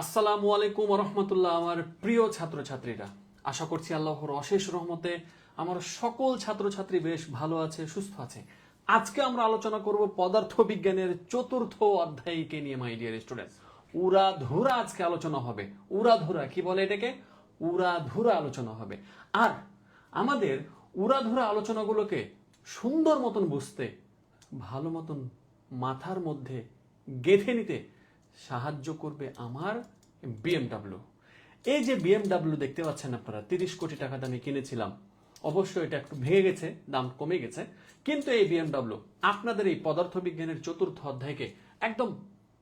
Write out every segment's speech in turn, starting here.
আসসালামু আলাইকুম রহমতুল্লাহ, আমার প্রিয় ছাত্রছাত্রীরা। আশা করছি আল্লাহর অশেষ রহমতে আমার সকল ছাত্রছাত্রী বেশ ভালো আছে, সুস্থ আছে। আজকে আমরা আলোচনা করব পদার্থ বিজ্ঞানের চতুর্থ অধ্যায়কে নিয়ে মাই ডিয়ার স্টুডেন্টস উড়াধুরা আজকে আলোচনা হবে। উড়াধুরা, কি বলে এটাকে? উড়াধুরা আলোচনা হবে। আর আমাদের উড়াধুরা আলোচনাগুলোকে সুন্দর মতন বুঝতে, ভালো মতন মাথার মধ্যে গেঁথে নিতে সাহায্য করবে আমার বিএমডাব্লিউ এই যে বিএমডাব্লিউ দেখতে পাচ্ছেন আপনারা, তিরিশ কোটি টাকা দামে কিনেছিলাম। অবশ্যই এটা একটু ভেঙে গেছে, দাম কমে গেছে। কিন্তু এই বিএমডাব্লিউ আপনাদের এই পদার্থবিজ্ঞানের চতুর্থ অধ্যায়কে একদম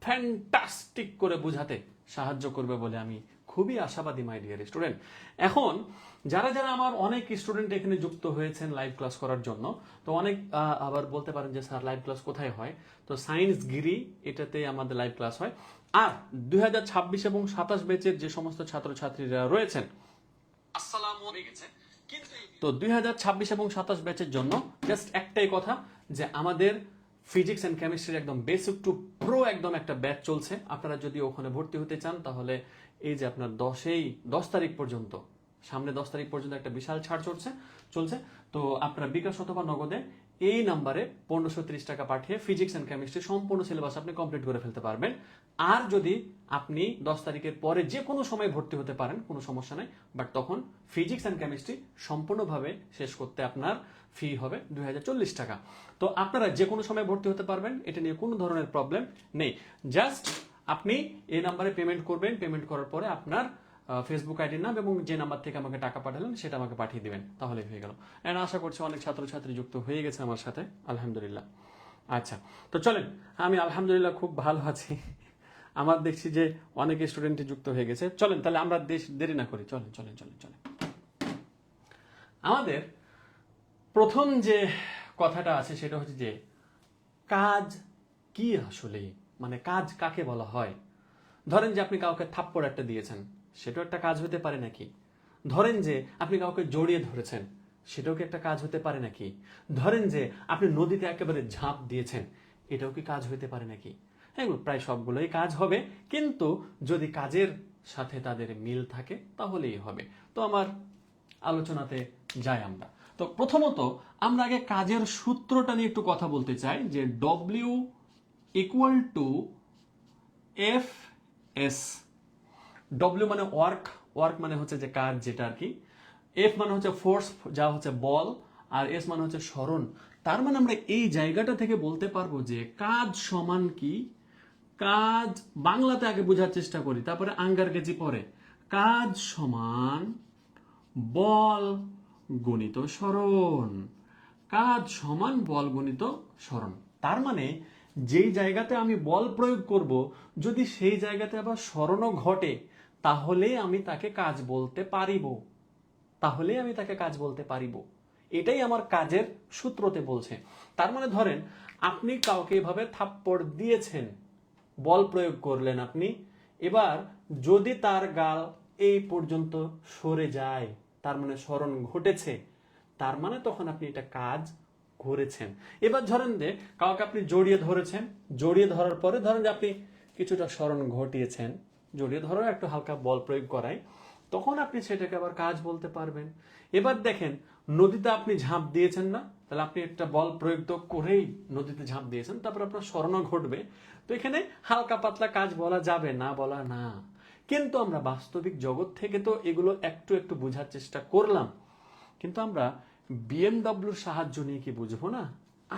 ফ্যান্টাস্টিক করে বোঝাতে সাহায্য করবে বলে আমি খুবই আশাবাদী মাই ডিয়ার স্টুডেন্ট এখন যারা যারা আমার অনেক স্টুডেন্ট এখানে যুক্ত হয়েছেন লাইভ ক্লাস করার জন্য, তো অনেক আবার বলতে পারেন যে, স্যার লাইভ ক্লাস কোথায় হয়? তো সায়েন্স গিরি, এটাতে আমাদের লাইভ ক্লাস হয়। আর দুই হাজার ছাব্বিশ এবং সাতাশ ব্যাচের যে সমস্ত ছাত্রছাত্রীরা রয়েছেন তো দুই হাজার ছাব্বিশ এবং সাতাশ ব্যাচের জন্য জাস্ট একটাই কথা, যে আমাদের ফিজিক্স অ্যান্ড কেমিস্ট্রির একদম বেসিক টু প্রো একদম একটা ব্যাচ চলছে। আপনারা যদি ওখানে ভর্তি হতে চান, তাহলে এই যে আপনার দশেই, দশ তারিখ পর্যন্ত সামনে দশ তারিখ পর্যন্ত একটা বিশাল ছাড় চলছে চলছে। তো আপনারা বিকাশ অথবা নগদে এই নাম্বারে পনেরোশো ত্রিশ টাকা পাঠিয়ে ফিজিক্স অ্যান্ড কেমিস্ট্রি সম্পূর্ণ সিলেবাস আপনি কমপ্লিট করে ফেলতে পারবেন। আর যদি আপনি দশ তারিখের পরে যে কোনো সময় ভর্তি হতে পারেন, কোনো সমস্যা নেই বাট তখন ফিজিক্স অ্যান্ড কেমিস্ট্রি সম্পূর্ণভাবে শেষ করতে আপনার ফি হবে দুই হাজার চল্লিশ টাকা। তো আপনারা যে কোনো সময় ভর্তি হতে পারবেন, এটা নিয়ে কোনো ধরনের প্রবলেম নেই। জাস্ট আপনি এই নাম্বারে পেমেন্ট করবেন পেমেন্ট করার পরে আপনার ফেসবুক আইডির নাম এবং যে নাম্বার থেকে আমাকে টাকা পাঠালেন, সেটা আমাকে পাঠিয়ে দিবেন। তাহলে হয়ে গেল। এন্ড আশা করছি অনেক ছাত্রছাত্রী যুক্ত হয়ে গেছে আমার সাথে। আলহামদুলিল্লাহ। আচ্ছা তো চলেন, আমি আলহামদুলিল্লাহ খুব ভালো আছি। আমার দেখছি যে অনেক স্টুডেন্টই যুক্ত হয়ে গেছে। চলেন, তাহলে আমরা দেশ দেরি না করি। চলেন চলেন চলেন চলেন। আমাদের প্রথম যে কথাটা আছে, সেটা হচ্ছে যে কাজ কি আসলে? মানে কাজ কাকে বলা হয়? ধরেন যে আপনি কাউকে থাপ্পড় একটা দিয়েছেন। সেটাও একটা কাজ হতে পারে নাকি? ধরেন যে আপনি কাউকে জড়িয়ে ধরেছেন, সেটাও কি একটা কাজ হতে পারে নাকি? ধরেন যে আপনি নদীতে একেবারে ঝাঁপ দিয়েছেন, এটাও কি কাজ হতে পারে নাকি? হ্যাঁ প্রায় সবগুলোই কাজ হবে, কিন্তু যদি কাজের সাথে তাদের মিল থাকে, তাহলেই হবে। তো আমার আলোচনাতে যাই আমরা। তো প্রথমত আমরা আগে কাজের সূত্রটা নিয়ে একটু কথা বলতে চাই, যে W equal to F S W মানে ওয়ার্ক ওয়ার্ক মানে হচ্ছে যে কাজ যেটা আর কি। এফ মানে হচ্ছে ফোর্স যা হচ্ছে বল, আর এস মানে হচ্ছে স্মরণ। তার মানে আমরা এই জায়গাটা থেকে বলতে পারব যে কাজ সমান কি? কাজ বাংলাতে আগে বোঝার চেষ্টা করি, তারপরে আঙ্গার কেজি পরে। কাজ সমান বল গণিত স্মরণ। কাজ সমান বল গণিত স্মরণ। তার মানে যেই জায়গাতে আমি বল প্রয়োগ করব, যদি সেই জায়গাতে আবার স্মরণও ঘটে তাহলে আমি তাকে কাজ বলতে পারিব। তাহলে আমি তাকে কাজ বলতে পারিব। এটাই আমার কাজের সূত্রতে বলছে। তার মানে ধরেন, আপনি কাউকে এভাবে থাপ্পড় দিয়েছেন, বল প্রয়োগ করলেন আপনি, এবার যদি তার গাল এই পর্যন্ত সরে যায়, তার মানে স্মরণ ঘটেছে, তার মানে তখন আপনি এটা কাজ করেছেন। এবার ধরেন যে, কাউকে আপনি জড়িয়ে ধরেছেন, জড়িয়ে ধরার পরে ধরেন যে আপনি কিছুটা স্মরণ ঘটিয়েছেন জড়িয়ে ধরো, একটু হালকা বল প্রয়োগ করায় তখন আপনি সেটাকে আবার কাজ বলতে পারবেন। এবার দেখেন, নদীতে আপনি ঝাঁপ দিয়েছেন না, তাহলে আপনি একটা বল প্রয়োগ তো করেই নদীতে ঝাঁপ দিয়েছেন, তারপর আপনার স্মরণও ঘটবে। তো এখানে হালকা পাতলা কাজ বলা যাবে, না বলা না। কিন্তু আমরা বাস্তবিক জগৎ থেকে তো এগুলো একটু একটু বোঝার চেষ্টা করলাম। কিন্তু আমরা বিএমডব্লিউর সাহায্য নিয়ে কি বুঝব না?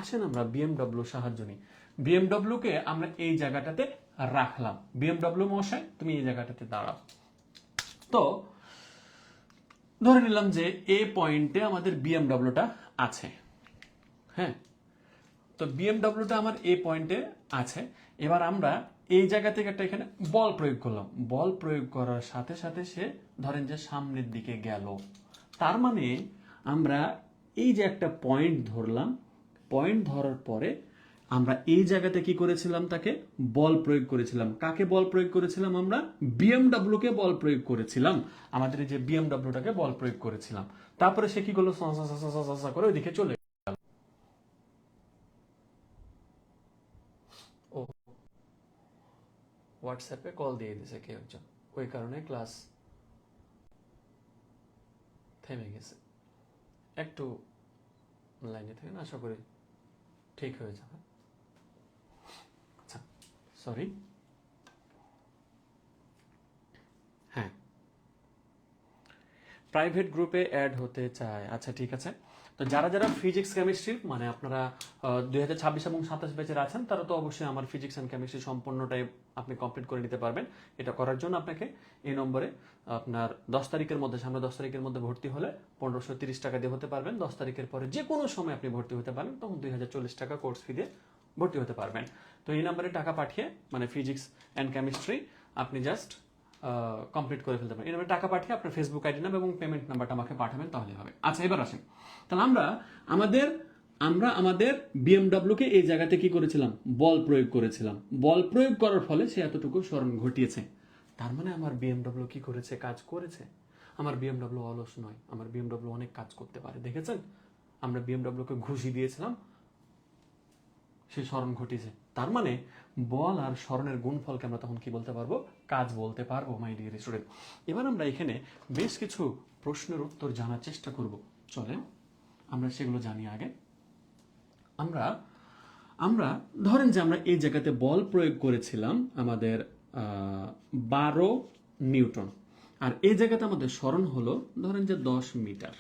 আসেন আমরা বিএমডব্লিউর সাহায্য নিই। বিএমডব্লিউ কে আমরা এই জায়গাটাতে রাখলাম। বিএমডব্লিউ মশাই তুমি এই জায়গাটাতে দাঁড়াও। তো, ধরে নিলাম যে এ পয়েন্টে আমাদের বিএমডব্লিউটা আছে। হ্যাঁ? তো বিএমডব্লিউটা আমার এ পয়েন্টে আছে। এবার আমরা এই জায়গা থেকে একটা এখানে বল প্রয়োগ করলাম। বল প্রয়োগ করার সাথে সাথে সে ধরেন যে সামনের দিকে গেল। তার মানে আমরা এই যে একটা পয়েন্ট ধরলাম, পয়েন্ট ধরার পরে আমরা এই জায়গাতে কি করেছিলাম তাকে? বল প্রয়োগ করেছিলাম। কাকে বল প্রয়োগ করেছিলাম আমরা? বিএমডব্লিউ কে বল প্রয়োগ করেছিলাম। আমাদের যে বিএমডব্লিউটাকে বল প্রয়োগ করেছিলাম। তারপরে সে কি করল? সা সা সা সা সা সা করে ওইদিকে চলে গেল। ও হোয়াটসঅ্যাপে কল দিয়ে দিছে কেউ একজন। ওই কারণে ক্লাস থেমে গেছে। একটু লাইনে থাকেন আশা করি ঠিক হয়ে যাবে। সরি হ্যাঁ। প্রাইভেট গ্রুপে অ্যাড হতে চায়। আচ্ছা ঠিক আছে। তো যারা যারা ফিজিক্স কেমিস্ট্রি মানে আপনারা দুই হাজার ছাব্বিশ এবং সাতাশ ব্যাচের আছেন তারা তো অবশ্যই আমার ফিজিক্স অ্যান্ড কেমিস্ট্রি সম্পূর্ণটাই আপনি কমপ্লিট করে নিতে পারবেন। এটা করার জন্য আপনাকে এই নম্বরে আপনার দশ তারিখের মধ্যে সামনে দশ তারিখের মধ্যে ভর্তি হলে পনেরোশো তিরিশ টাকা দিয়ে হতে পারবেন। দশ তারিখের পরে যে কোনো সময় আপনি ভর্তি হতে পারেন তখন দুই হাজার চল্লিশ টাকা কোর্স ফি দিয়ে ভর্তি হতে পারবেন। তো এই নাম্বারে টাকা পাঠিয়ে মানে ফিজিক্স অ্যান্ড কেমিস্ট্রি আপনি জাস্ট কমপ্লিট করে ফেলতে পারেন। এই নম্বরে টাকা পাঠিয়ে আপনার ফেসবুক আইডি নাম এবং পেমেন্ট নাম্বারটা আমাকে পাঠাবেন তাহলে হবে। আচ্ছা এবার আসেন। তাহলে আমরা, আমাদের আমরা আমাদের বিএমডাব্লিউ কে এই জায়গাতে কি করেছিলাম? বল প্রয়োগ করেছিলাম। বল প্রয়োগ করার ফলে সে এতটুকু স্মরণ ঘটিয়েছে। তার মানে আমার বিএমডাব্লিউ কি করেছে? কাজ করেছে। আমার বিএমডাব্লিউ অলস নয়। আমার বিএমডাব্লিউ অনেক কাজ করতে পারে। দেখেছেন? আমরা বিএমডাব্লিউ কে ঘুষি দিয়েছিলাম। সে স্মরণ ঘটিয়েছে। তার মানে বল আর স্মরণের গুণফলকে আমরা তখন কি বলতে পারব? কাজ বলতে পারব মাই ডিয়ার স্টুডেন্ট এবার আমরা এখানে বেশ কিছু প্রশ্নের উত্তর জানার চেষ্টা করব। চলেন, আমরা সেগুলো জানি আগে। আমরা আমরা, ধরেন যে আমরা এই জায়গাতে বল প্রয়োগ করেছিলাম আমাদের বারো নিউটন। আর এই জায়গাতে আমাদের স্মরণ হলো, ধরেন যে দশ মিটার।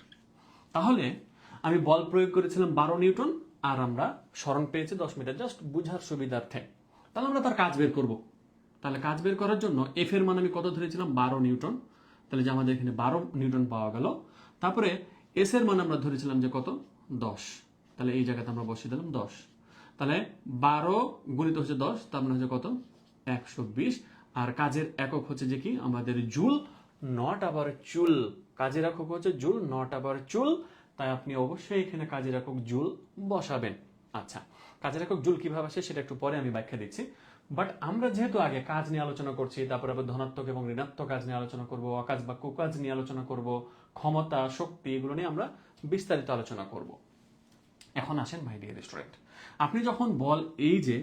তাহলে আমি বল প্রয়োগ করেছিলাম বারো নিউটন আর আমরা স্মরণ পেয়েছি দশ মিটার জাস্ট বুঝার সুবিধার্থে। তাহলে আমরা তার কাজ বের করব। তাহলে কাজ বের করার জন্য এফ এর মান আমি কত ধরেছিলাম? বারো নিউটন। তাহলে যে আমাদের এখানে বারো নিউটন পাওয়া গেল। তারপরে এস এর মান আমরা ধরেছিলাম যে কত? দশ। তাহলে এই জায়গাতে আমরা বসিয়ে দিলাম দশ। তাহলে বারো গুণিত হচ্ছে দশ, তার মানে হচ্ছে কত? একশো বিশ। আর কাজের একক হচ্ছে যে কি? আমাদের জুল, নট আবার চুল। কাজের একক হচ্ছে জুল, নট আবার চুল। তাই আপনি অবশ্যই এখানে কাজের একক জুল বসাবেন। আচ্ছা কাজের একক জুল কীভাবে আসে সেটা একটু পরে আমি ব্যাখ্যা দিচ্ছি। বাট আমরা যেহেতু আগে কাজ নিয়ে আলোচনা করছি, তারপর আবার ধনাত্মক এবং ঋণাত্মক কাজ নিয়ে আলোচনা করব, অকাজ বা কুকাজ নিয়ে আলোচনা করব, ক্ষমতা, শক্তি এগুলো নিয়ে আমরা বিস্তারিত আলোচনা করব। এখন আসেন মাই ডিয়ার স্টুডেন্ট আপনি যখন বল, এই যে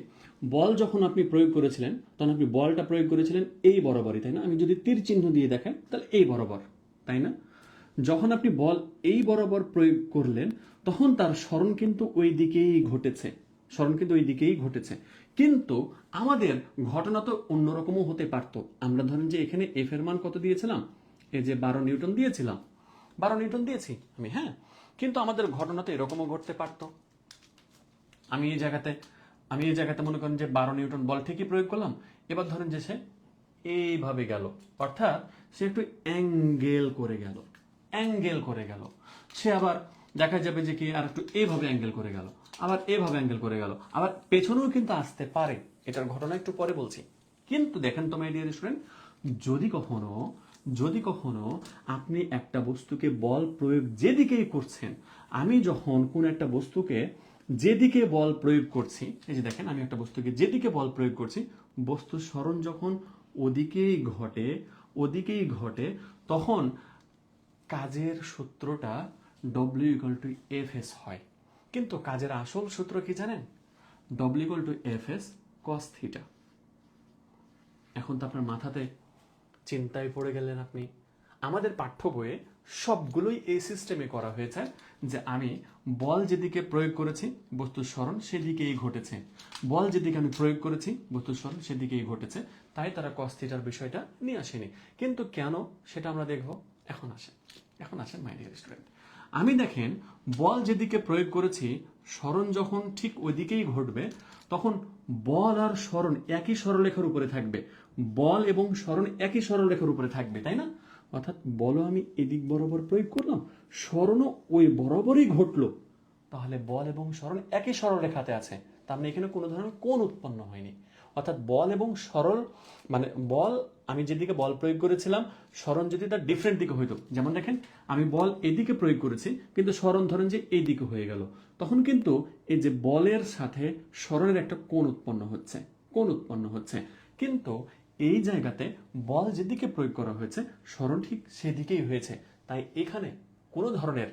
বল যখন আপনি প্রয়োগ করেছিলেন, তখন আপনি বলটা প্রয়োগ করেছিলেন এই বরাবরই, তাই না? আমি যদি তীর চিহ্ন দিয়ে দেখেন তাহলে এই বরাবর, তাই না? যখন আপনি বল এই বরাবর প্রয়োগ করলেন, তখন তার স্মরণ কিন্তু ওই দিকেই ঘটেছে। স্মরণ কিন্তু ওই দিকেই ঘটেছে। কিন্তু আমাদের ঘটনা তো অন্যরকমও হতে পারত। আমরা ধরেন যে এখানে এফ এর মান কত দিয়েছিলাম? এই যে বারো নিউটন দিয়েছিলাম। বারো নিউটন দিয়েছি আমি হ্যাঁ? কিন্তু আমাদের ঘটনা তো এরকমও ঘটতে পারতো। আমি এই জায়গাতে, আমি এই জায়গাতে মনে করেন যে বারো নিউটন বল ঠিকই প্রয়োগ করলাম। এবার ধরেন যে সে এইভাবে গেল। অর্থাৎ সে একটু অ্যাঙ্গেল করে গেল। অ্যাঙ্গেল করে গেল। সে আবার দেখা যাবে যে কি আর একটু এইভাবে অ্যাঙ্গেল করে গেল, আবার এভাবে অ্যাঙ্গেল করে গেল, আবার পেছনেও কিন্তু আসতে পারে। এটার ঘটনা একটু পরে বলছি। কিন্তু দেখেন তো মাই ডিয়ার স্টুডেন্ট যদি কখনো যদি কখনো আপনি একটা বস্তুকে বল প্রয়োগ যেদিকেই করছেন, আমি যখন কোন একটা বস্তুকে যেদিকে বল প্রয়োগ করছি, এই যে দেখেন, আমি একটা বস্তুকে যেদিকে বল প্রয়োগ করছি বস্তু স্মরণ যখন ওদিকেই ঘটে ওদিকেই ঘটে, তখন কাজের সূত্রটা W equal to F S হয়। কিন্তু কাজের আসল সূত্র কি জানেন? W equal to F S cos theta এখন তো আপনার মাথাতে চিন্তায় পড়ে গেলেন আপনি। আমাদের পাঠ্য বইয়ে সবগুলোই এই সিস্টেমে করা হয়েছে যে আমি বল যেদিকে প্রয়োগ করেছি, বস্তুর স্মরণ সেদিকেই ঘটেছে। বল যেদিকে আমি প্রয়োগ করেছি, বস্তুর স্মরণ সেদিকেই ঘটেছে। তাই তারা কস্থিটার বিষয়টা নিয়ে আসেনি। কিন্তু কেন সেটা আমরা দেখব? এখন আসে এখন আসেন মাই ডিয়ার স্টুডেন্ট আমি দেখেন, বল যেদিকে প্রয়োগ করেছি, স্মরণ যখন ঠিক ওইদিকেই ঘটবে, তখন বল আর স্মরণ একই সরলরেখার উপরে থাকবে। বল এবং স্মরণ একই সরলরেখার উপরে থাকবে, তাই না? অর্থাৎ বলও আমি এদিক বরাবর প্রয়োগ করলাম, স্মরণও ওই বরাবরই ঘটলো। তাহলে বল এবং স্মরণ একই সরলরেখাতে আছে। তার মানে এখানে কোনো ধরনের কোণ উৎপন্ন হয়নি। অর্থাৎ বল এবং সরল মানে বল, আমি যেদিকে বল প্রয়োগ করেছিলাম স্মরণ যদি তার ডিফারেন্ট দিকে হইতো, যেমন দেখেন, আমি বল এদিকে প্রয়োগ করেছি, কিন্তু স্মরণ ধরেন যে এই দিকে হয়ে গেল, তখন কিন্তু এই যে বলের সাথে স্মরণের একটা কোণ উৎপন্ন হচ্ছে, কোণ উৎপন্ন হচ্ছে, কিন্তু এই জায়গাতে বল যেদিকে প্রয়োগ করা হয়েছে স্মরণ ঠিক সেদিকেই হয়েছে, তাই এখানে কোনো ধরনের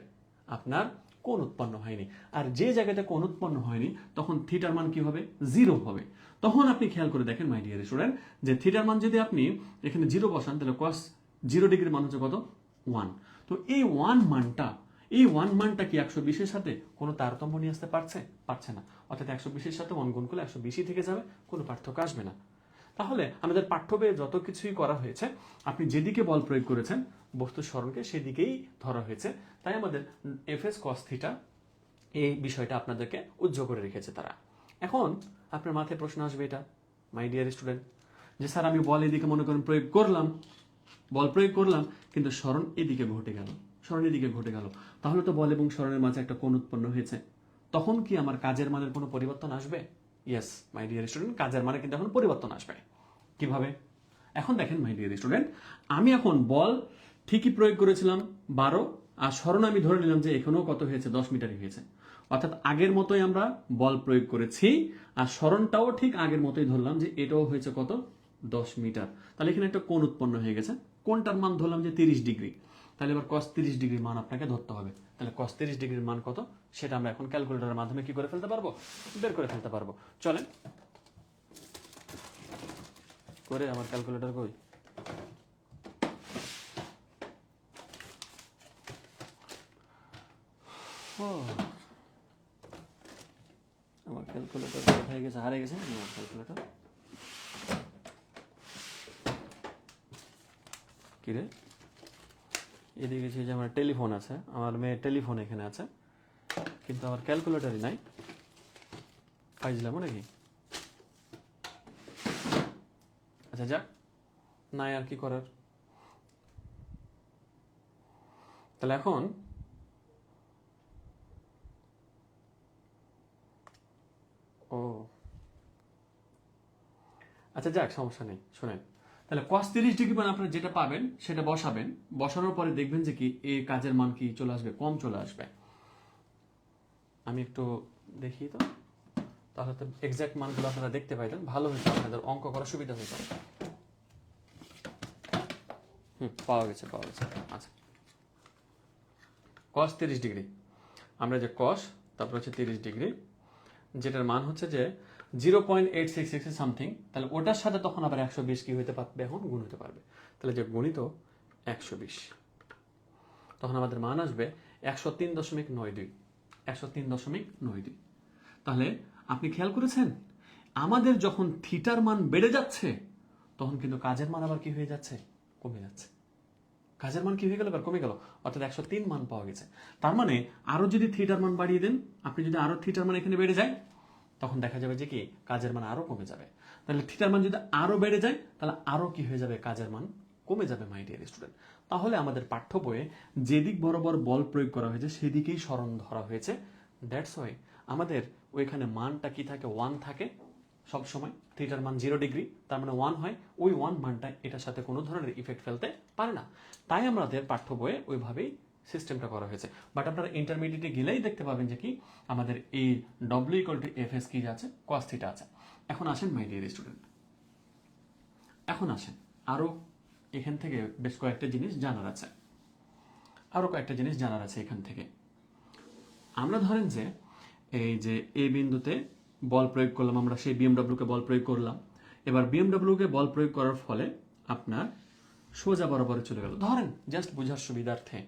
আপনার কোন উৎপন্ন হয়নি। আর যে জায়গাতে কোন উৎপন্ন হয়নি, তখন থিটার মান কি হবে? জিরো হবে। তখন আপনি খেয়াল করে দেখেন মাই ডিয়ার স্টুডেন্ট যে থিটার মান যদি আপনি এখানে জিরো বসান, তাহলে কস জিরো ডিগ্রির মান হচ্ছে কত? ওয়ান তো এই ওয়ান মানটা, এই ওয়ান মানটা কি একশো বিশের সাথে কোনো তারতম্য নিয়ে আসতে পারছে? পারছে না। অর্থাৎ একশো বিশের সাথে ওয়ান গুণ করলে একশো বিশই থেকে যাবে, কোনো পার্থক্য আসবে না। তাহলে আমাদের পাঠ্য বইয়ে যত কিছুই করা হয়েছে, আপনি যেদিকে বল প্রয়োগ করেছেন, বস্তু স্মরণকে সেদিকেই ধরা হয়েছে। তাই আমাদের এফ এস কস থিটা এই বিষয়টা আপনাদেরকে উজ্জ্বল করে রেখেছে তারা। এখন আপনার মাথায় প্রশ্ন আসবে এটা মাই ডিয়ার স্টুডেন্ট যে স্যার আমি বল এদিকে মনে করেন প্রয়োগ করলাম, বল প্রয়োগ করলাম, কিন্তু স্মরণ এদিকে ঘটে গেল স্মরণ এদিকে ঘটে গেল। তাহলে তো বল এবং স্মরণের মাঝে একটা কোণ উৎপন্ন হয়েছে। তখন কি আমার কাজের মানের কোনো পরিবর্তন আসবে? ইয়েস মাই ডিয়ার স্টুডেন্ট কাজের মানে কিন্তু এখন পরিবর্তন আসবে। কীভাবে? এখন দেখেন মাই ডিয়ার স্টুডেন্ট আমি এখন বল ঠিকই প্রয়োগ করেছিলাম, বারো, আর স্মরণ আমি ধরে নিলাম যে এখানেও কত হয়েছে? দশ মিটারই হয়েছে। অর্থাৎ আগের মতোই আমরা বল প্রয়োগ করেছি, আর স্মরণটাও ঠিক আগের মতোই ধরলাম যে এটাও হয়েছে কত? দশ মিটার। তাহলে এখানে একটা কোণ উৎপন্ন হয়ে গেছে। কোনটার মান ধরলাম যে তিরিশ ডিগ্রি। তাহলে এবার কস তিরিশ ডিগ্রির মান আপনাকে ধরতে হবে। তাহলে কস তিরিশ ডিগ্রির মান কত? সেটা আমরা এখন ক্যালকুলেটরের মাধ্যমে কি করে ফেলতে পারব? বের করে ফেলতে পারব। চলেন। করে আমার ক্যালকুলেটর কই আমার ক্যালকুলেটর কোথায় গেছে হারিয়ে গেছে আমার ক্যালকুলেটর কি রে? এদিকে যে আমার টেলিফোন আছে, আমার মেয়ে টেলিফোন এখানে আছে, কিন্তু আমার ক্যালকুলেটরই নাই। ফাইজলাম নাকি? আচ্ছা যাক নাই আর কি করার? তাহলে এখন ও। আচ্ছা যাক, সমস্যা নেই, শোনেন। তাহলে কস তিরিশ ডিগ্রি মান আপনারা যেটা পাবেন, সেটা বসাবেন। বসানোর পরে দেখবেন যে কি এই কাজের মান কি চলে আসবে, কম চলে আসবে। আমি একটু দেখি তো। তাহলে তো এক্সাক্ট মানগুলো আপনারা দেখতে পাইতেন ভালো হয়েছে, আপনাদের অঙ্ক করার সুবিধা হয়েছে। হুম, পাওয়া গেছে পাওয়া গেছে। আচ্ছা। কস তিরিশ ডিগ্রি। আমরা যে কস তারপর হচ্ছে তিরিশ ডিগ্রি। যেটার মান হচ্ছে যে zero point eight six six something, তাহলে ওটার সাথে তখন আবার একশো বিশ কি হতে পারবে? এখন গুণ হতে পারবে। তাহলে যে গণিত, একশো বিশ। তখন আমাদের মান আসবে একশো তিন দশমিক নয় দুই। একশো তিন দশমিক নয় দুই। তাহলে আপনি খেয়াল করেছেন? আমাদের যখন থিটার মান বেড়ে যাচ্ছে, তখন কিন্তু কাজের মান আবার কি হয়ে যাচ্ছে? কমে যাচ্ছে। কাজের মান কি হয়ে গেল? এবার কমে গেল। অর্থাৎ একশো তিন মান পাওয়া গেছে। তার মানে আরও যদি থিটার মান বাড়িয়ে দেন, আপনি যদি আরও থিটার মান এখানে বেড়ে যায় তখন দেখা যাবে যে কি, কাজের মান আরও কমে যাবে। তাহলে থিটার মান যদি আরও বেড়ে যায়, তাহলে আরও কি হয়ে যাবে? কাজের মান কমে যাবে মাই ডিয়ার স্টুডেন্ট তাহলে আমাদের পাঠ্য বইয়ে যেদিক বরাবর বল প্রয়োগ করা হয়েছে, সেদিকেই স্মরণ ধরা হয়েছে। দ্যাটস ওয়াই আমাদের ওইখানে মানটা কি থাকে? ওয়ান থাকে সব সময় থিটার মান জিরো ডিগ্রি তার মানে ওয়ান হয়। ওই ওয়ান মানটা এটার সাথে কোনো ধরনের ইফেক্ট ফেলতে পারে না। তাই আমাদের পাঠ্য বইয়ে ওইভাবেই সিস্টেমটা করা হয়েছে। বাট আপনারা ইন্টারমিডিয়েটে গেলেই দেখতে পাবেন যে কি, আমাদের এই W equal to F S কি আছে কস থিটা আছে। এখন আসেন মাই ডিয়ার স্টুডেন্ট এখন আসেন, আরও এখান থেকে বেশ কয়েকটা জিনিস জানার আছে। আরও কয়েকটা জিনিস জানার আছে এখান থেকে। আমরা ধরেন যে, এই যে এ বিন্দুতে বল প্রয়োগ করলাম, আমরা সেই বিএমডব্লিউকে বল প্রয়োগ করলাম। এবার বিএমডব্লিউকে বল প্রয়োগ করার ফলে আপনার সোজা বরাবরে চলে গেল। ধরেন জাস্ট বোঝার সুবিধার্থে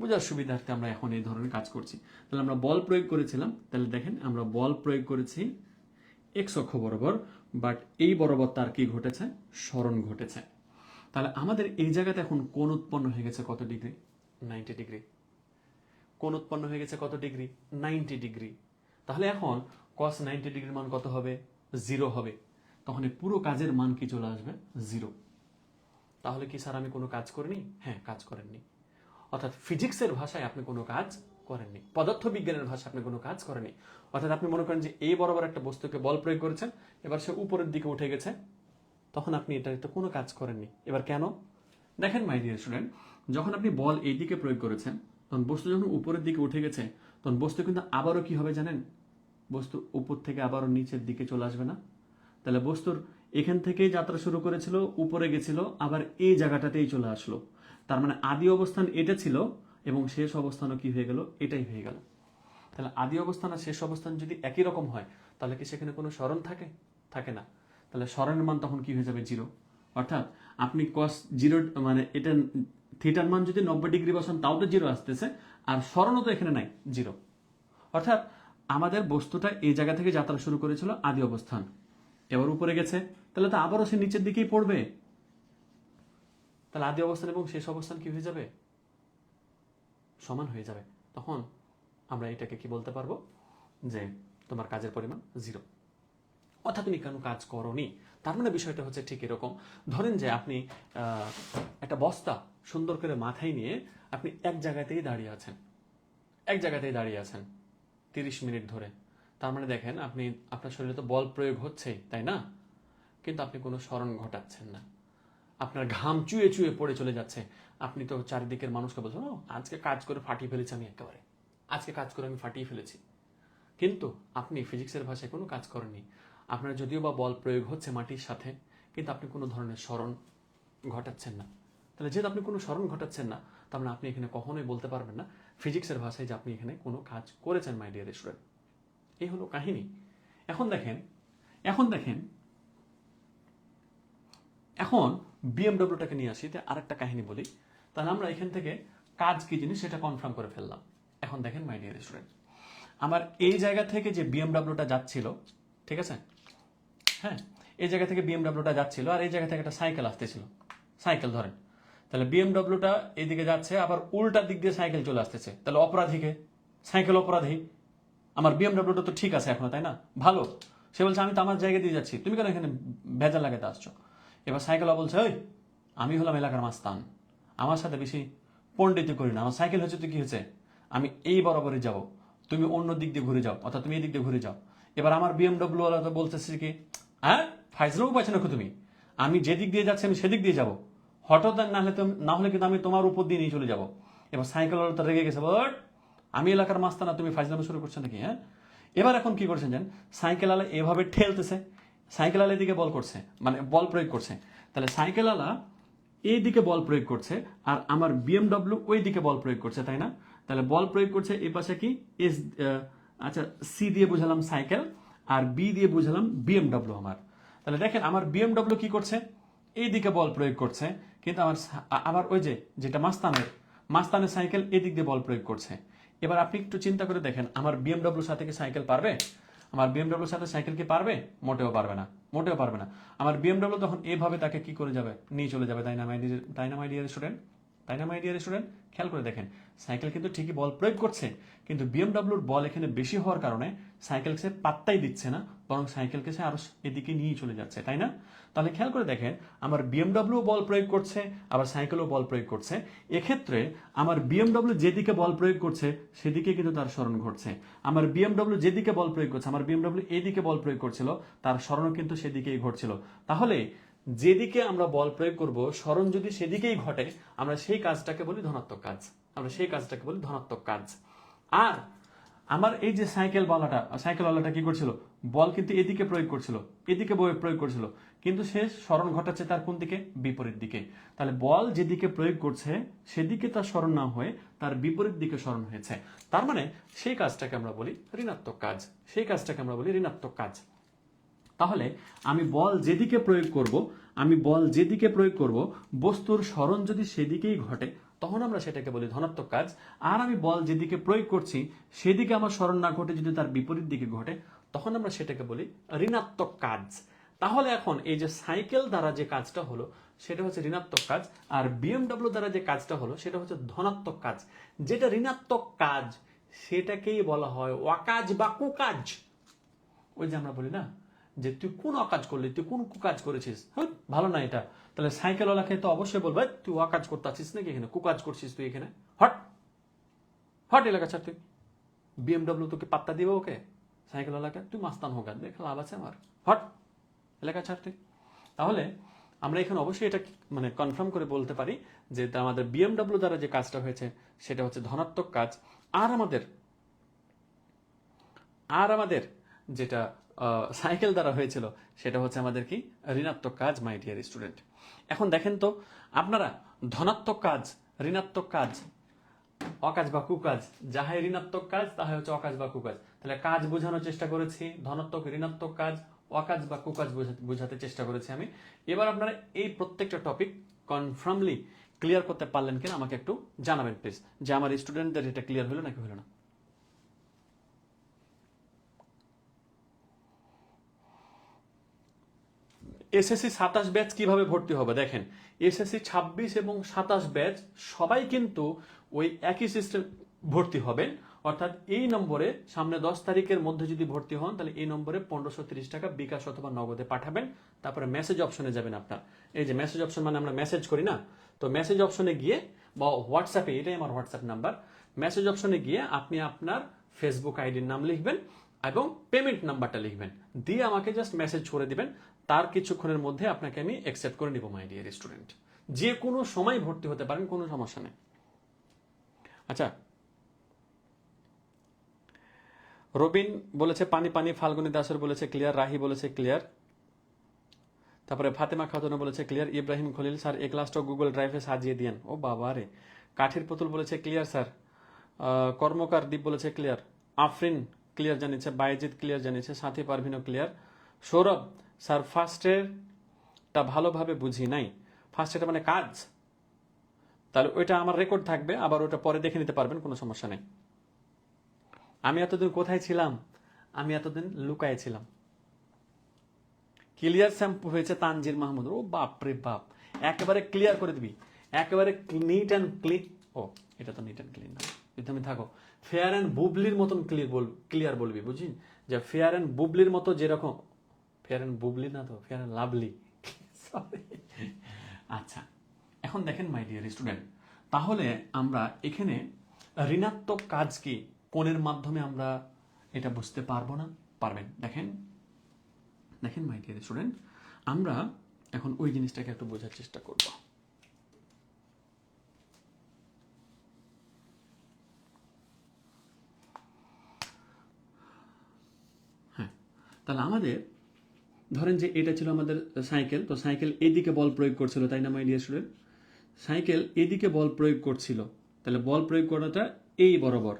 বোঝার সুবিধার্থে আমরা এখন এই ধরনের কাজ করছি। তাহলে আমরা বল প্রয়োগ করেছিলাম। তাহলে দেখেন, আমরা বল প্রয়োগ করেছি এক্স অক্ষ বরাবর বাট এই বরাবর তার কি ঘটেছে? স্মরণ ঘটেছে। তাহলে আমাদের এই জায়গাতে এখন কোন উৎপন্ন হয়ে গেছে কত ডিগ্রি? Ninety degree. কোন উৎপন্ন হয়ে গেছে কত ডিগ্রি? Ninety degree. তাহলে এখন কস নাইনটি ডিগ্রির মান কত হবে? জিরো হবে। তখন পুরো কাজের মান কি চলে আসবে? জিরো। তাহলে কি স্যার আমি কোনো কাজ করিনি? হ্যাঁ কাজ করেননি। অর্থাৎ ফিজিক্সের ভাষায় আপনি কোনো কাজ করেননি। পদার্থ বিজ্ঞানের ভাষায় আপনি কোনো কাজ করেননি। অর্থাৎ আপনি মনে করেন যে এই বরাবর একটা বস্তুকে বল প্রয়োগ করেছেন, এবার সে উপরের দিকে উঠে গেছে, তখন আপনি এটাতে কোনো কাজ করেননি। এবার কেন? দেখেন মাই ডিয়ার স্টুডেন্ট যখন আপনি বল এই দিকে প্রয়োগ করেছেন, তখন বস্তু যখন উপরের দিকে উঠে গেছে, তখন বস্তু কিন্তু আবারও কি হবে জানেন? বস্তু উপর থেকে আবারও নিচের দিকে চলে আসবে না? তাহলে বস্তুর এখান থেকেই যাত্রা শুরু করেছিল, উপরে গেছিল, আবার এই জায়গাটাতেই চলে আসলো। তার মানে আদি অবস্থান এটা ছিল এবং শেষ অবস্থানও কি হয়ে গেল? এটাই হয়ে গেল। তাহলে আদি অবস্থান আর শেষ অবস্থান যদি একই রকম হয়, তাহলে কি সেখানে কোনো স্মরণ থাকে? থাকে না। তাহলে স্মরণের মান তখন কি হয়ে যাবে? জিরো। অর্থাৎ আপনি কস জিরো মানে এটা থিটার মান যদি নব্বই ডিগ্রি বসান, তাও তো জিরো আসতেছে। আর স্মরণও তো এখানে নাই, জিরো। অর্থাৎ আমাদের বস্তুটা এই জায়গা থেকে যাত্রা শুরু করেছিল আদি অবস্থান। এবার উপরে গেছে। তাহলে তো আবারও সে নিচের দিকেই পড়বে। তাহলে আদি অবস্থান এবং শেষ অবস্থান কি হয়ে যাবে? সমান হয়ে যাবে। তখন আমরা এটাকে কি বলতে পারব? যে তোমার কাজের পরিমাণ জিরো অর্থাৎ তুমি কেন কাজ করনি। তার মানে বিষয়টা হচ্ছে ঠিক এরকম। ধরেন যে আপনি একটা বস্তা সুন্দর করে মাথায় নিয়ে আপনি এক জায়গাতেই দাঁড়িয়ে আছেন। এক জায়গাতেই দাঁড়িয়ে আছেন, তিরিশ মিনিট ধরে। তার মানে দেখেন আপনি, আপনার শরীরে তো বল প্রয়োগ হচ্ছেই, তাই না? কিন্তু আপনি কোনো স্মরণ ঘটাচ্ছেন না। আপনার ঘাম চুয়ে চুয়ে পড়ে চলে যাচ্ছে। আপনি তো চারিদিকের মানুষকে বলছেন "ও, আজকে কাজ করে ফাটিয়ে ফেলেছি আমি একেবারে। আজকে কাজ করে আমি ফাটিয়ে ফেলেছি। কিন্তু আপনি ফিজিক্সের ভাষায় কোনো কাজ করেননি। আপনার যদিও বা বল প্রয়োগ হচ্ছে মাটির সাথে কিন্তু আপনি কোনো ধরনের স্মরণ ঘটাচ্ছেন না। তাহলে যেহেতু আপনি কোনো স্মরণ ঘটাচ্ছেন না তার মানে আপনি এখানে কখনোই বলতে পারবেন না ফিজিক্সের ভাষায় যে আপনি এখানে কোনো কাজ করেছেন মাই ডিয়ার স্টুডেন্ট এই হলো কাহিনী। এখন দেখেন এখন দেখেন এখন বিএমডব্লিউটাকে নিয়ে আসি আরেকটা কাহিনী বলি। তাহলে আমরা এখান থেকে কাজ কি জিনিস সেটা কনফার্ম করে ফেললাম। এখন দেখেন মাই ডিয়ার স্টুডেন্ট আমার এই জায়গা থেকে যে বিএমডব্লিউটা যাচ্ছিল, ঠিক আছে? হ্যাঁ এই জায়গা থেকে বিএমডব্লিউটা যাচ্ছিল আর এই জায়গা থেকে একটা সাইকেল আসতেছিল। সাইকেল ধরেন। তাহলে বিএমডব্লিউটা এইদিকে যাচ্ছে, আবার উল্টার দিক দিয়ে সাইকেল চলে আসতেছে। তাহলে অপরাধীকে? সাইকেল অপরাধী? আমার বিএমডব্লিউটা তো ঠিক আছে এখনও, তাই না? ভালো। সে বলছে, আমি তো আমার জায়গা দিয়ে যাচ্ছি। তুমি কেন এখানে ভেজাল লাগাতে আসছো? এবার সাইকেল বলছে, ওই, আমি হলাম এলাকার মাস্তান। আমার সাথে বেশি পণ্ডিত করি না। আমার সাইকেল হচ্ছে তো কি হয়েছে? আমি এই বরাবরই যাব। তুমি অন্য দিক দিয়ে ঘুরে যাও, অর্থাৎ তুমি এই দিক দিয়ে ঘুরে যাও। এবার আমার বিএমডব্লিউ ওয়ালা তো বলতেছে কি হ্যাঁ ফাইজলামও পাচ্ছে না তুমি? আমি যে দিক দিয়ে যাচ্ছি, আমি সেদিক দিয়ে যাব। হঠাৎ না হলে না হলে কিন্তু আমি তোমার উপর দিয়ে নিয়ে চলে যাব। এবার সাইকেল ওয়ালা তো রেগে গেছে, বট, আমি এলাকার মাস্তানা তুমি ফাইজলামে শুরু করছ নাকি হ্যাঁ? এবার এখন কি করছেন জান সাইকেল আলা এভাবে ঠেলতেছে। সাইকেল আলা এদিকে বল করছে মানে বল প্রয়োগ করছে। তাহলে সাইকেল আলা এই দিকে বল প্রয়োগ করছে আর আমার বিএমডব্লিউ ওই দিকে বল প্রয়োগ করছে, তাই না? তাহলে বল প্রয়োগ করছে এই পাশে কি? এস আচ্ছা সি দিয়ে বুঝালাম সাইকেল আর বি দিয়ে বুঝালাম বিএমডব্লিউ আমার। তাহলে দেখেন আমার বিএমডব্লিউ কি করছে? এই দিকে বল প্রয়োগ করছে, কিন্তু আমার আবার ওই যে, যেটা মাস্তানের মাস্তানের সাইকেল এদিক দিয়ে বল প্রয়োগ করছে। এবার আপনি একটু চিন্তা করে দেখেন, আমার বিএমডব্লিউর সাথে কি সাইকেল পারবে? আমার বিএমডব্লিউ সাথে সাইকেল কি পারবে? মোটেও পারবে না। মোটেও পারবে না। আমার বিএমডব্লিউ তখন এভাবে তাকে কি করে যাবে? নিয়ে চলে যাবে, তাই না মাই তাই না মাই ডিয়ার স্টুডেন্ট তাই না মাই ডিয়ার স্টুডেন্ট খেয়াল করে দেখেন, সাইকেল কিন্তু ঠিকই বল প্রয়োগ করছে, কিন্তু বিএমডব্লিউর বল এখানে বেশি হওয়ার কারণে সাইকেল সে পাত্তাই দিচ্ছে না, বরং সাইকেলকে সে আরও এদিকে নিয়ে চলে যাচ্ছে, তাই না? তাহলে খেয়াল করে দেখেন, আমার বিএমডব্লিউ বল প্রয়োগ করছে, আবার সাইকেলও বল প্রয়োগ করছে, এক্ষেত্রে আমার বিএমডব্লিউ যেদিকে বল প্রয়োগ করছে, সেদিকে কিন্তু তার স্মরণ ঘটছে, আমার বিএমডব্লিউ যেদিকে বল প্রয়োগ করছে, আমার বিএমডব্লিউ এদিকে বল প্রয়োগ করছিল, তার স্মরণও কিন্তু সেদিকেই ঘটছিল, তাহলে যেদিকে আমরা বল প্রয়োগ করব, স্মরণ যদি সেদিকেই ঘটে, আমরা সেই কাজটাকে বলি ধনাত্মক কাজ। আমরা সেই কাজটাকে বলি ধনাত্মক কাজ। আর আমার এই যে সাইকেল বলাটা, সাইকেল ওয়ালাটা কি করছিল? বল কিন্তু এদিকে প্রয়োগ করছিল, এদিকে প্রয়োগ করছিল। কিন্তু সে স্মরণ ঘটাচ্ছে তার কোন দিকে? বিপরীত দিকে। তাহলে বল যেদিকে প্রয়োগ করছে, সেদিকে তার স্মরণ না হয়ে তার বিপরীত দিকে স্মরণ হয়েছে। তার মানে সেই কাজটাকে আমরা বলি ঋণাত্মক কাজ। সেই কাজটাকে আমরা বলি ঋণাত্মক কাজ। তাহলে আমি বল যেদিকে প্রয়োগ করব, আমি বল যেদিকে প্রয়োগ করব, বস্তুর স্মরণ যদি সেদিকেই ঘটে, তখন আমরা সেটাকে বলি ধনাত্মক কাজ। আর আমি বল যেদিকে প্রয়োগ করছি, সেদিকে আমার স্মরণ না ঘটে যদি তার বিপরীত দিকে ঘটে, তখন আমরা সেটাকে বলি ঋণাত্মক কাজ। তাহলে এখন এই যে সাইকেল দ্বারা যে কাজটা হলো, সেটা হচ্ছে ঋণাত্মক কাজ, আর বিএমডব্লিউ দ্বারা যে কাজটা হলো, সেটা হচ্ছে ধনাত্মক কাজ। যেটা ঋণাত্মক কাজ, সেটাকেই বলা হয় ওয়াকাজ বা কুকাজ। ওই যে আমরা বলি না যে তুই কোন অকাজ করলি তুই কোন কুকাজ করেছিস? হ্যাঁ ভালো না এটা। তাহলে সাইকেলওয়ালাকে তো অবশ্যই বলবে "এই, তুই অকাজ করতে আছিস নাকি এখানে? কুকাজ করছিস তুই এখানে? হট। হট এলাকা ছাড় তুই। বিএমডব্লিউ তোকে পাত্তা দিবে ওকে সাইকেলওয়ালাকে তুই মাস্তান হোক দেখ লাভ আছে আমার। হট। এলাকা ছাড় তুই। তাহলে আমরা এখানে অবশ্যই এটা মানে কনফার্ম করে বলতে পারি যে আমাদের বিএমডব্লিউ দ্বারা যে কাজটা হয়েছে সেটা হচ্ছে ধনাত্মক কাজ। আর আমাদের আর আমাদের যেটা সাইকেল দ্বারা হয়েছিল, সেটা হচ্ছে আমাদের কি? ঋণাত্মক কাজ মাই ডিয়ার স্টুডেন্ট এখন দেখেন তো, আপনারা ধনাত্মক কাজ, ঋণাত্মক কাজ, অকাজ বা কুকাজ, যাহাই ঋণাত্মক কাজ, তাহাই হচ্ছে অকাজ বা কুকাজ। তাহলে কাজ বোঝানোর চেষ্টা করেছি, ধনাত্মক, ঋণাত্মক কাজ, অকাজ বা কুকাজ বোঝা- বোঝাতে চেষ্টা করেছি আমি। এবার আপনারা এই প্রত্যেকটা টপিক কনফার্মলি ক্লিয়ার করতে পারলেন কিনা, আমাকে একটু জানাবেন প্লিজ যে আমার স্টুডেন্টদের এটা ক্লিয়ার হলো নাকি হলো না? এসএসসি সাতাশ ব্যাচ কীভাবে ভর্তি হবে? দেখেন, এসএসসি ছাব্বিশ এবং সাতাশ ব্যাচ সবাই কিন্তু ওই একই সিস্টেম ভর্তি হবেন। অর্থাৎ এই নম্বরে সামনে দশ তারিখের মধ্যে যদি ভর্তি হন, তাহলে এই নম্বরে পনেরোশো তিরিশ টাকা বিকাশ অথবা নগদে পাঠাবেন। তারপরে মেসেজ অপশনে যাবেন আপনার। এই যে মেসেজ অপশন মানে আমরা মেসেজ করি না? তো মেসেজ অপশনে গিয়ে বা হোয়াটসঅ্যাপে এটাই আমার হোয়াটসঅ্যাপ নাম্বার মেসেজ অপশনে গিয়ে আপনি আপনার ফেসবুক আইডির নাম লিখবেন এবং পেমেন্ট নাম্বারটা লিখবেন। দিয়ে আমাকে জাস্ট মেসেজ করে দিবেন। তার কিছুক্ষণের মধ্যে আপনাকে আমি অ্যাকসেপ্ট করে নিব মাই ডিয়ার স্টুডেন্ট যে কোনো সময় ভর্তি হতে পারেন, কোনো সমস্যা নেই। আচ্ছা। রবিন বলেছে, পানি পানি, ফাল্গুনি দাসের বলেছে ক্লিয়ার রাহি বলেছে ক্লিয়ার তারপরে ফাতেমা খাতুন বলেছে ক্লিয়ার ইব্রাহিম খলিল, স্যার এই ক্লাসটা গুগল ড্রাইভে সাজিয়ে দিয়েন। ও বাবা রে। কাঠের পুতুল বলেছে ক্লিয়ার স্যার। কর্মকার দ্বীপ বলেছে ক্লিয়ার আফরিন ক্লিয়ার জানিয়েছে, বাইজিৎ ক্লিয়ার জানিয়েছে, সাথী পারভিনও ক্লিয়ার সৌরভ স্যার, ফার্স্টেরটা ভালোভাবে বুঝি নাই। ফার্স্ট মানে কাজ। তাহলে ওইটা আমার রেকর্ড থাকবে, আবার ওটা পরে দেখে নিতে পারবেন, কোনো সমস্যা নেই। আমি এতদিন কোথায় ছিলাম? আমি এতদিন লুকায় ছিলাম। ক্লিয়ার শ্যাম্পু হয়েছে তানজির মাহমুদ ও বাপ রে বাপ। একেবারে ক্লিয়ার করে দিবি। একেবারে নিট অ্যান্ড ক্লিন ও, এটা তো নিট অ্যান্ড ক্লিন না। যদি তুমি থাকো। ফেয়ার অ্যান্ড বুবলির মতন ক্লিয়ার বল ক্লিয়ার বলবি, বুঝলি? যে ফেয়ার অ্যান্ড বুবলির মতো যেরকম ফেয়ার অ্যান্ড বুবলি না তো? ফেয়ার অ্যান্ড লাভলি সরি আচ্ছা এখন দেখেন মাই ডিয়ার স্টুডেন্ট তাহলে আমরা এখানে ঋণাত্মক কাজ কি? কোণের মাধ্যমে আমরা এটা বুঝতে পারব না? পারবেন। দেখেন দেখেন মাই ডিয়ার স্টুডেন্ট আমরা এখন ওই জিনিসটাকে একটু বোঝার চেষ্টা করব। হ্যাঁ তাহলে আমাদের ধরেন যে এটা ছিল আমাদের সাইকেল, তো সাইকেল এদিকে বল প্রয়োগ করছিল, তাই না মাই ডিয়ার স্টুডেন্ট সাইকেল এদিকে বল প্রয়োগ করছিল, তাহলে বল প্রয়োগ করাটা এই বরাবর,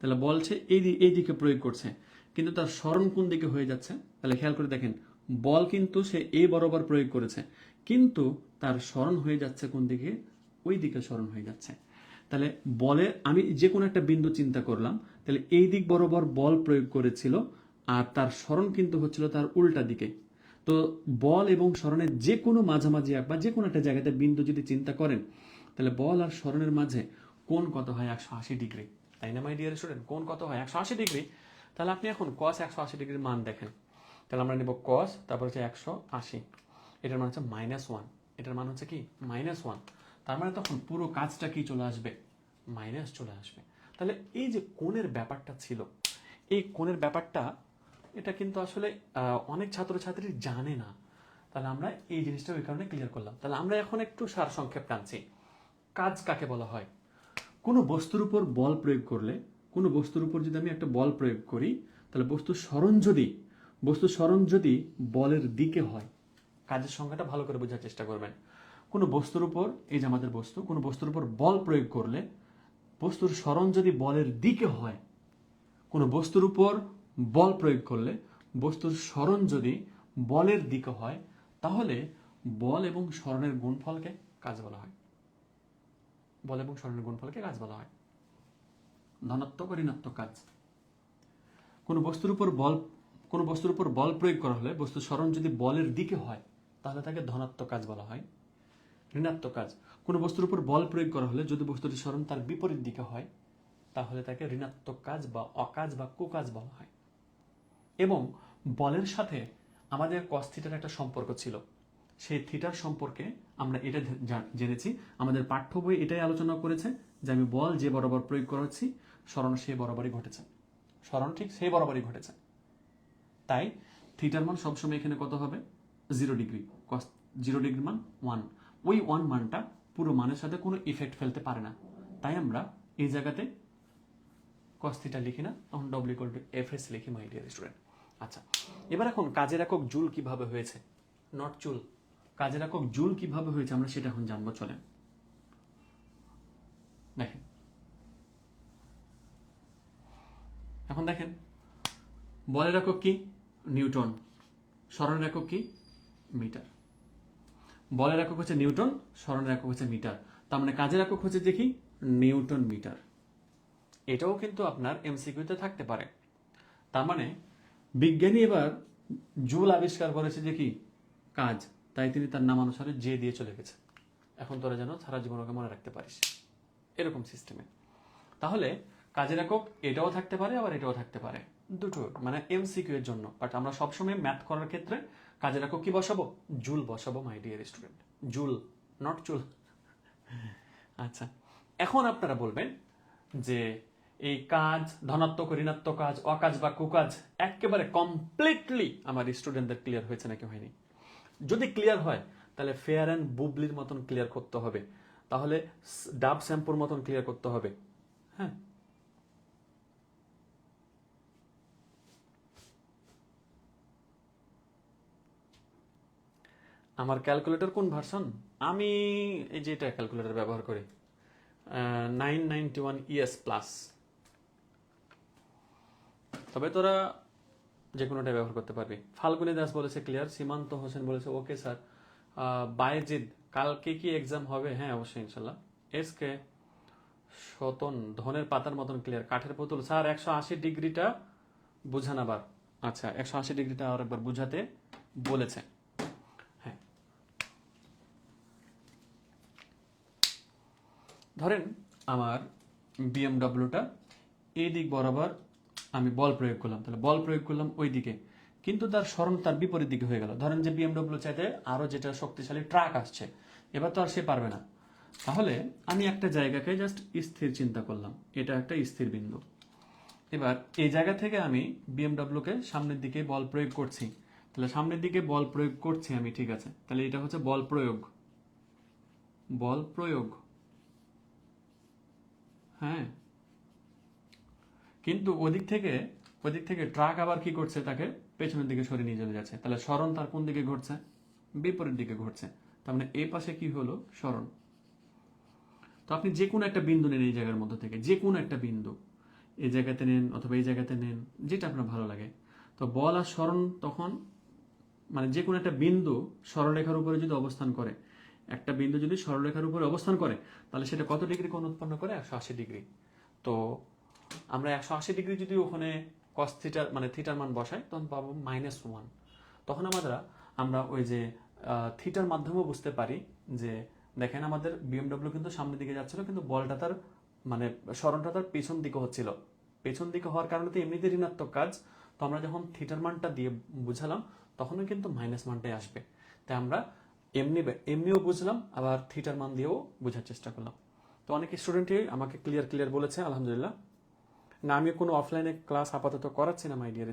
তাহলে বল সে এই দি- এই দিকে প্রয়োগ করছে, কিন্তু তার স্মরণ কোন দিকে হয়ে যাচ্ছে? তাহলে খেয়াল করে দেখেন, বল কিন্তু সে এই বরাবর প্রয়োগ করেছে, কিন্তু তার স্মরণ হয়ে যাচ্ছে কোন দিকে? ওই দিকে স্মরণ হয়ে যাচ্ছে, তাহলে বলে আমি যে কোনো একটা বিন্দু চিন্তা করলাম, তাহলে এই দিক বরাবর বল প্রয়োগ করেছিল, আর তার স্মরণ কিন্তু হচ্ছিল তার উল্টা দিকে তো বল এবং স্মরণের যে কোনো মাঝামাঝি এক বা যে কোনো একটা জায়গাতে বিন্দু যদি চিন্তা করেন, তাহলে বল আর স্মরণের মাঝে কোন কত হয় একশো আশি ডিগ্রি? তাই না মাই ডিয়ার স্টুডেন্ট কোন কত হয় একশো আশি ডিগ্রি? তাহলে আপনি এখন কস একশো আশি ডিগ্রির মান দেখেন। তাহলে আমরা নেব কস তারপর হচ্ছে একশো আশি। এটার মান হচ্ছে মাইনাস ওয়ান এটার মান হচ্ছে কি? মাইনাস ওয়ান তার মানে তখন পুরো কাজটা কি চলে আসবে? মাইনাস চলে আসবে। তাহলে এই যে কোণের ব্যাপারটা ছিল, এই কোণের ব্যাপারটা এটা কিন্তু আসলে অনেক ছাত্রছাত্রী জানে না। তাহলে আমরা এই জিনিসটা ওই কারণে ক্লিয়ার করলাম। তাহলে আমরা এখন একটু সার সংক্ষেপ টানছি। কাজ কাকে বলা হয়? কোনো বস্তুর উপর বল প্রয়োগ করলে কোনো বস্তুর উপর যদি আমি একটা বল প্রয়োগ করি তাহলে বস্তুর স্মরণ যদি বস্তুর স্মরণ যদি বলের দিকে হয় কাজের সংখ্যাটা ভালো করে বোঝার চেষ্টা করবেন। কোনো বস্তুর উপর এই যে আমাদের বস্তু কোনো বস্তুর উপর বল প্রয়োগ করলে বস্তুর স্মরণ যদি বলের দিকে হয় কোনো বস্তুর উপর বল প্রয়োগ করলে বস্তুর স্মরণ যদি বলের দিকে হয়, তাহলে বল এবং স্মরণের গুণফলকে কাজ বলা হয়। বল এবং স্মরণের গুণফলকে কাজ বলা হয়। ধনাত্মক ও ঋণাত্মক কাজ। কোনো বস্তুর উপর বল, কোনো বস্তুর উপর বল প্রয়োগ করা হলে বস্তুর স্মরণ যদি বলের দিকে হয়, তাহলে তাকে ধনাত্মক কাজ বলা হয়। ঋণাত্মক কাজ। কোনো বস্তুর উপর বল প্রয়োগ করা হলে যদি বস্তুটির স্মরণ তার বিপরীত দিকে হয়, তাহলে তাকে ঋণাত্মক কাজ বা অকাজ বা কুকাজ বলা হয়। এবং বলের সাথে আমাদের কস একটা সম্পর্ক ছিল। সেই থিটার সম্পর্কে আমরা এটা জেনেছি। আমাদের পাঠ্য বই এটাই আলোচনা করেছে যে আমি বল যে বরাবর প্রয়োগ করেছি, স্মরণ সেই বরাবরই ঘটেছে। স্মরণ ঠিক সেই বরাবরই ঘটেছে। তাই থিটার মান সবসময় এখানে কত হবে? Zero degree cos zero degree মান ওয়ান ওই ওয়ান মানটা পুরো মানের সাথে কোনো ইফেক্ট ফেলতে পারে না। তাই আমরা এই জায়গাতে কস থিটা লিখি না, তখন W equal to F S লিখি মাই ডিয়ার স্টুডেন্ট আচ্ছা এবার এখন কাজের একক জুল কীভাবে হয়েছে? নট চুল, কাজের একক জুল কীভাবে হয়েছে আমরা সেটা এখন জানব, চলেন। দেখেন। এখন দেখেন, বলের একক কি? নিউটন স্মরণের একক কি? মিটার। বলের একক হচ্ছে নিউটন স্মরণের একক হচ্ছে মিটার। তার মানে কাজের একক হচ্ছে দেখি নিউটন মিটার। এটাও কিন্তু আপনার এমসিকিউতে থাকতে পারে। তার মানে বিজ্ঞানী এবার জুল আবিষ্কার করেছে যে কি? কাজ। তাই তিনি তার নাম অনুসারে যে দিয়ে চলে গেছে। এখন তোরা যেন সারা জীবন ওকে মনে রাখতে পারিস। এরকম সিস্টেমে তাহলে, কাজের একক এটাও থাকতে পারে, আবার এটাও থাকতে পারে। দুটো মানে এমসিকিউ এর জন্য। বাট আমরা সবসময় ম্যাথ করার ক্ষেত্রে কাজের একক কি বসাবো? জুল বসাবো my dear student joule not চুল। আচ্ছা। এখন আপনারা বলবেন যে এই কাজ, ধনাত্মক, ঋণাত্মক কাজ, অকাজ বা কুকাজ একেবারে কমপ্লিটলি আমার স্টুডেন্টদের ক্লিয়ার হয়েছে নাকি হয়নি? যদি ক্লিয়ার হয়, তাহলে ফেয়ার অ্যান্ড বুবলির মতন ক্লিয়ার করতে হবে। তাহলে ডাব শ্যাম্পুর মতন ক্লিয়ার করতে হবে। হ্যাঁ? আমার ক্যালকুলেটর কোন ভার্সন আমি এই যে এটা ক্যালকুলেটর ব্যবহার করি। Nine ninety one ES plus তবে তোরা যে কোনোটা ব্যবহার করতে পারবি। ফাল্গুনি দাস বলেছে ক্লিয়ার সীমান্ত হোসেন বলেছে ওকে স্যার বায়েজিদ কালকে কি এক্সাম হবে? হ্যাঁ অবশ্যই ইনশাল্লাহ এস কে সতন ধনের পাতার মতন ক্লিয়ার কাঠের পুতুল। স্যার একশো আশি ডিগ্রিটা বুঝান আবার। আচ্ছা একশো আশি ডিগ্রিটা আর একবার বুঝাতে বলেছে। হ্যাঁ। ধরেন আমার বিএমডব্লিউটা এই দিক বরাবর আমি বল প্রয়োগ করলাম, তাহলে বল প্রয়োগ করলাম ওই দিকে কিন্তু তার স্মরণ তার বিপরীত দিকে হয়ে গেল। ধরেন যে বিএমডব্লিউ চাইতে আরও যেটা শক্তিশালী ট্রাক আসছে, এবার তো আর সে পারবে না। তাহলে আমি একটা জায়গাকে জাস্ট স্থির চিন্তা করলাম, এটা একটা স্থির বিন্দু। এবার এই জায়গা থেকে আমি বিএমডব্লিউকে সামনের দিকে বল প্রয়োগ করছি। তাহলে সামনের দিকে বল প্রয়োগ করছি আমি, ঠিক আছে? তাহলে এটা হচ্ছে বল প্রয়োগ। বল প্রয়োগ। হ্যাঁ? কিন্তু ওদিক থেকে ওদিক থেকে ট্রাক আবার কি করছে তাকে? পেছনের দিকে সরিয়ে নিয়ে চলে যাচ্ছে। তাহলে স্মরণ তার কোন দিকে ঘটছে? বিপরীত দিকে ঘটছে। তার মানে এই পাশে কি হলো? স্মরণ। তো আপনি যে কোনো একটা বিন্দু নেন এই জায়গার মধ্যে থেকে। যে কোনো একটা বিন্দু। এই জায়গাতে নেন অথবা এই জায়গাতে নেন, যেটা আপনার ভালো লাগে। তো বল আর স্মরণ তখন মানে যে কোনো একটা বিন্দু সরলরেখার উপরে যদি অবস্থান করে, একটা বিন্দু যদি সরলরেখার উপরে অবস্থান করে, তাহলে সেটা কত ডিগ্রি কোণ উৎপন্ন করে? একশো আশি ডিগ্রি। তো আমরা একশো আশি ডিগ্রি যদি ওখানে কস থিটার মানে থিটার মান বসাই, তখন পাবো মাইনাস ওয়ান তখন আমরা আমরা ওই যে থিটার মাধ্যমেও বুঝতে পারি যে, দেখেন আমাদের বিএমডব্লিউ কিন্তু সামনের দিকে যাচ্ছিল, কিন্তু বলটা তার মানে স্মরণটা তার পেছন দিকে হচ্ছিল। পেছন দিকে হওয়ার কারণে তো এমনিতে ঋণাত্মক কাজ। তো আমরা যখন থিটার মানটা দিয়ে বুঝালাম, তখনও কিন্তু মাইনাস মানটাই আসবে। তাই আমরা এমনি এমনিও বুঝলাম, আবার থিটার মান দিয়েও বোঝার চেষ্টা করলাম। তো অনেক স্টুডেন্টই আমাকে ক্লিয়ার ক্লিয়ার বলেছে, আলহামদুলিল্লাহ। না আমি কোনো অফলাইনে ক্লাস আপাতত করাচ্ছি না মাই ডিয়ার